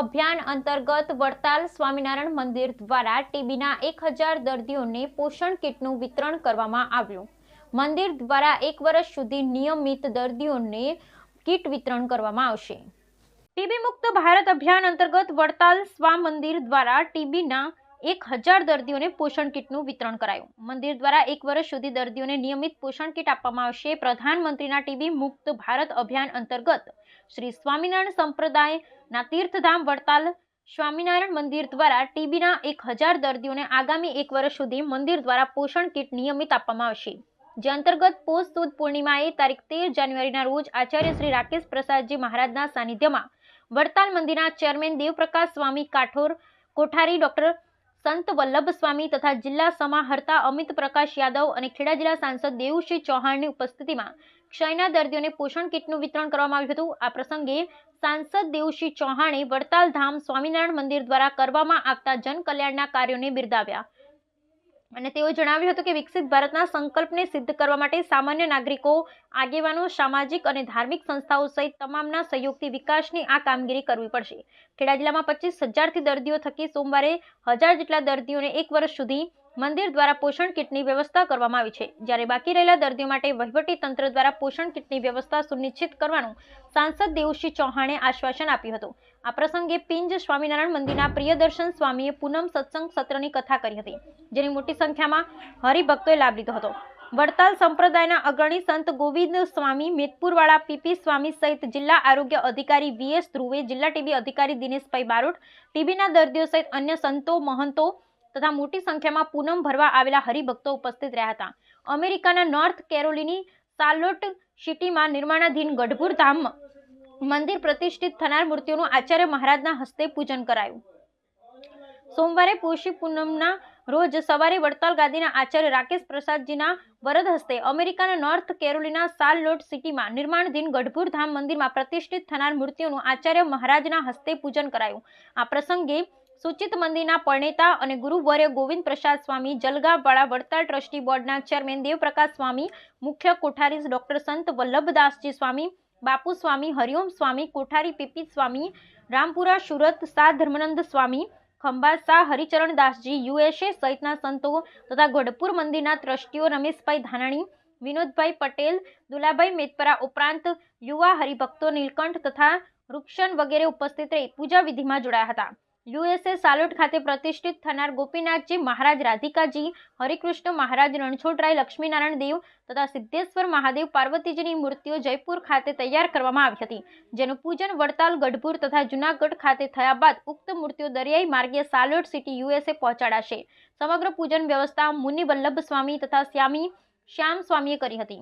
અભિયાન અંતર્ગત વડતાલ સ્વામિનારાયણ મંદિર દ્વારા ટીબીના એક દર્દીઓને પોષણ કીટનું વિતરણ કરવામાં આવ્યું. મંદિર દ્વારા એક વર્ષ સુધી નિયમિત દર્દીઓને કીટ વિતરણ કરવામાં આવશે. ટીબી મુક્ત ભારત અભિયાન અંતર્ગત વડતાલ સ્વા મંદિર દ્વારા ટીબીના એક હજાર દર્દીઓને પોષણ કીટનું વિતરણ કરાયું. મંદિર દ્વારા એક વર્ષ સુધી દર્દીઓને નિયમિત પોષણ કીટ આપવામાં આવશે. પ્રધાનમંત્રીના ટીબી મુક્ત ભારત અભિયાન અંતર્ગત શ્રી સ્વામિનારાયણ સંપ્રદાયના તીર્થધામ વડતાલ સ્વામિનારાયણ મંદિર દ્વારા ટીબીના એક હજાર દર્દીઓને આગામી એક વર્ષ સુધી મંદિર દ્વારા પોષણ કીટ નિયમિત આપવામાં આવશે. જે અંતર્ગત પોષ સુદ પૂર્ણિમાએ તારીખ તેર જાન્યુઆરીના રોજ આચાર્ય શ્રી રાકેશ પ્રસાદજી મહારાજના સાનિધ્યમાં વડતાલ મંદિરના ચેરમેન દેવપ્રકાશ સ્વામી કાઠોર, કોઠારી ડોક્ટર સંત વલ્લભ સ્વામી તથા જિલ્લા સમાહર્તા અમિત પ્રકાશ યાદવ અને ખેડા જિલ્લા સાંસદ દેવુસિંહ ચૌહાણની ઉપસ્થિતિમાં ક્ષયના દર્દીઓને પોષણ કીટનું વિતરણ કરવામાં આવ્યું હતું. આ પ્રસંગે સાંસદ દેવુસિંહ ચૌહાણે વડતાલ ધામ સ્વામિનારાયણ મંદિર દ્વારા કરવામાં આવતા જનકલ્યાણના કાર્યોને બિરદાવ્યા. અને તેઓ જણાવ્યું હતું કે વિકસિત ભારતના સંકલ્પને સિદ્ધ કરવા માટે સામાન્ય નાગરિકો, આગેવાનો, સામાજિક અને ધાર્મિક સંસ્થાઓ સહિત તમામના સહયોગથી વિકાસની આ કામગીરી કરવી પડશે. ખેડા જિલ્લામાં પચીસ હજારથી દર્દીઓ થકી સોમવારે હજાર જેટલા દર્દીઓને એક વર્ષ સુધી મંદિર દ્વારા પોષણ કીટની વ્યવસ્થા કરવામાં આવી છે. જ્યારે બાકી રહેલા દર્દીઓ માટે વહીવટી તંત્ર દ્વારા પોષણ કીટની વ્યવસ્થા સુનિશ્ચિત કરવાનું સાંસદ દેવસિંહ ચૌહાણે આશ્વાસન આપ્યું હતું. આ પ્રસંગે પિંજ સ્વામિનારાયણ મંદિરના પ્રિયદર્શન સ્વામીએ પૂનમ સત્સંગ સત્રની કથા કરી હતી, જેની મોટી સંખ્યામાં હરિભક્તોએ લાભ લીધો હતો. વડતાલ સંપ્રદાયના અગ્રણી સંત ગોવિંદ સ્વામી મેતપુરવાળા પીપી સ્વામી સહિત જિલ્લા આરોગ્ય અધિકારી વીએસ ધ્રુવે, જિલ્લા ટીબી અધિકારી દિનેશભાઈ બારોટ, ટીબીના દર્દીઓ સહિત અન્ય સંતો, મહંતો તથા મોટી સંખ્યામાં પૂનમ ભરવા આવેલા હરિભક્તો ઉપસ્થિત રહ્યા હતા. અમેરિકાના નોર્થ કેરોલિની સાલોટ સિટીમાં નિર્માણાધીન ગઢપુર ધામ મંદિર પ્રતિષ્ઠિત થનાર મૂર્તિઓનું આચાર્ય મહારાજના હસ્તે પૂજન કરાયું. સોમવારે પોષી પૂનમના રોજ સવારે વડતાલ ગાદીના આચાર્ય રાકેશ પ્રસાદજીના વરદ હસ્તે અમેરિકાના નોર્થ કેરોલિના સાર્લોટ સિટીમાં નિર્માણધીન ગઢપુર ધામ મંદિરમાં પ્રતિષ્ઠિત થનાર મૂર્તિઓનું આચાર્ય મહારાજના હસ્તે પૂજન કરાયું. આ પ્રસંગે સૂચિત મંદિરના પરણેતા અને ગુરુવર્ય ગોવિંદ પ્રસાદ સ્વામી જલગાવાળા વડતાલ ટ્રસ્ટી બોર્ડના ચેરમેન દેવપ્રકાશ સ્વામી, મુખ્ય કોઠારી ડોક્ટર સંત વલ્લભદાસજી સ્વામી, બાપુ સ્વામી, હરિઓમ સ્વામી, કોઠારી પીપી સ્વામી, રામપુરા સુરત શાહ ધર્મનંદ સ્વામી, ખંભાત શાહ હરિચરણદાસજી યુએસએ સહિતના સંતો તથા ગઢપુર મંદિરના ટ્રસ્ટીઓ રમેશભાઈ ધાનાણી, વિનોદભાઈ પટેલ, દુલાભાઈ મેતપરા ઉપરાંત યુવા હરિભક્તો નીલકંઠ તથા રૂક્ષણ વગેરે ઉપસ્થિત રહી પૂજા વિધિમાં જોડાયા હતા. યુએસએ સાલોટ ખાતે પ્રતિષ્ઠિત થનાર ગોપીનાથજી મહારાજ રાધિકાજી, હરિકૃષ્ણ મહારાજ રણછોડરાય, લક્ષ્મીનારાયણ દેવ તથા સિદ્ધેશ્વર મહાદેવ પાર્વતીજીની મૂર્તિઓ જયપુર ખાતે તૈયાર કરવામાં આવી હતી, જેનું પૂજન વડતાલ, ગઢપુર તથા જુનાગઢ ખાતે થયા બાદ ઉક્ત મૂર્તિઓ દરિયાઈ માર્ગે સાલોટ સિટી યુએસએ પહોંચાડાશે. સમગ્ર પૂજન વ્યવસ્થા મુનિ વલ્લભ સ્વામી તથા શ્યામી શ્યામ સ્વામીએ કરી હતી.